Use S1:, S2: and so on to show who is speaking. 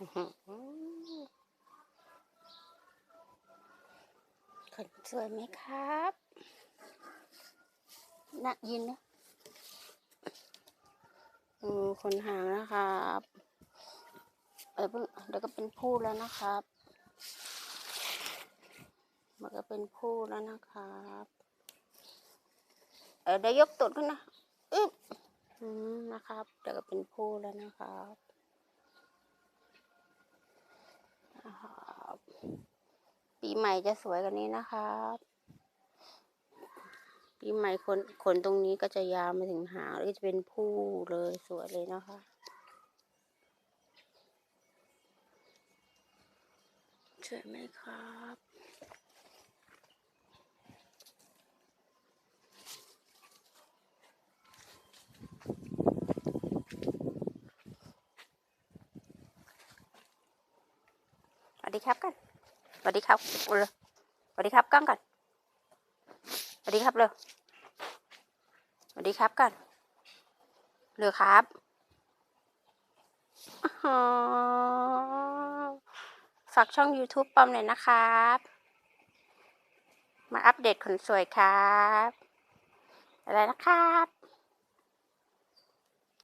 S1: อื้อหือคนสวยไหมครับน่ายินนะอืมคนหางนะครับเออเพิ่งเดี๋ยวก็เป็นผู้แล้วนะครับ มันก็เป็นผู้แล้วนะครับ เออเดี๋ยวยกตุดขึ้นนะอึ๊บอืมนะครับเดี๋ยวก็เป็นผู้แล้วนะครับนะครับ ปีใหม่จะสวยกว่านี้นะครับ ปีใหม่ขนขนตรงนี้ก็จะยาวมาถึงหางแล้วก็จะเป็นผู้เลยสวยเลยนะคะสวยไหมครับดีครับกัน วัสดีครับเอาเลยสวัสดีครับกล้องกันสวัสดีครับเร็วสวัสดีครับกันเร็วครับอ๋อฝากช่อง YouTube ปอมหน่อยนะครับ มาอัปเดตคนสวยครับ อะไรนะครับ